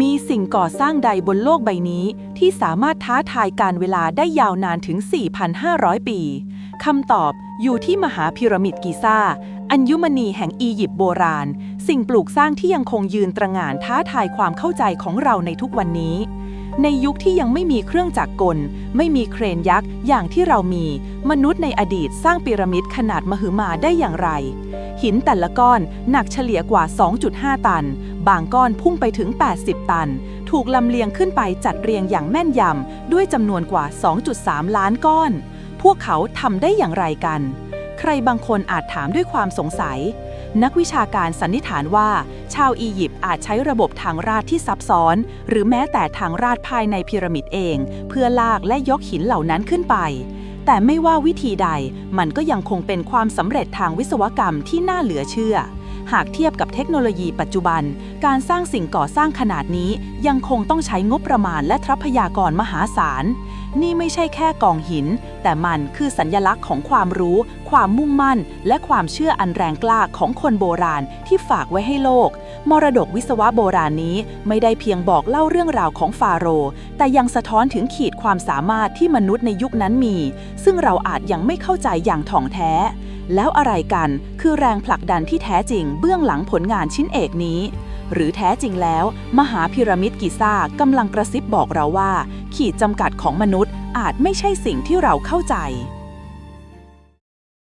มีสิ่งก่อสร้างใดบนโลกใบนี้ ที่สามารถท้าทายการเวลาได้ยาวนานถึง 4,500 ปีคำตอบอยู่ที่มหาพีระมิดกิซาอัญมณีแห่งอียิปต์โบราณ สิ่งปลูกสร้างที่ยังคงยืนตระหง่านท้าทายความเข้าใจของเราในทุกวันนี้ ในยุคที่ยังไม่มีเครื่องจักรกล ไม่มีเครนยักษ์อย่างที่เรามี มนุษย์ในอดีตสร้างพีระมิดขนาดมหึมาได้อย่างไร หินแต่ละก้อนหนักเฉลี่ยกว่า 2.5 ตัน บางก้อนพุ่งไปถึง 80 ตัน ถูกลำเลียงขึ้นไปจัดเรียงอย่างแม่นยำ ด้วยจำนวนกว่า 2.3 ล้านก้อน พวกเขาทำได้อย่างไรกัน ใครบางคนอาจถามด้วยความสงสัย นักวิชาการสันนิษฐานว่า ชาวอียิปต์อาจใช้ระบบทางราดที่ซับซ้อน หรือแม้แต่ทางราดภายในพีระมิดเอง เพื่อลากและยกหินเหล่านั้นขึ้นไปแต่ไม่ว่าวิธีใดมันก็ยังคงเป็นความสำเร็จทางวิศวกรรมที่น่าเหลือเชื่อ หากเทียบกับเทคโนโลยีปัจจุบัน การสร้างสิ่งก่อสร้างขนาดนี้ยังคงต้องใช้งบประมาณและทรัพยากรมหาศาล นี่ไม่ใช่แค่กองหิน แต่มันคือสัญญลักษณ์ของความรู้ ความมุ่งมั่น และความเชื่ออันแรงกล้าของคนโบราณที่ฝากไว้ให้โลก มรดกวิศวะโบราณนี้ไม่ได้เพียงบอกเล่าเรื่องราวของฟาโรห์แต่ยังสะท้อนถึงขีดความสามารถที่มนุษย์ในยุคนั้นมี ซึ่งเราอาจยังไม่เข้าใจอย่างถ่องแท้ แล้วอะไรกันคือแรงผลักดันที่แท้จริงเบื้องหลังผลงานชิ้นเอกนี้ หรือแท้จริงแล้ว มหาพีระมิดกิซ่ากำลังกระซิบบอกเราว่า ขีดจำกัดของมนุษย์อาจไม่ใช่สิ่งที่เราเข้าใจ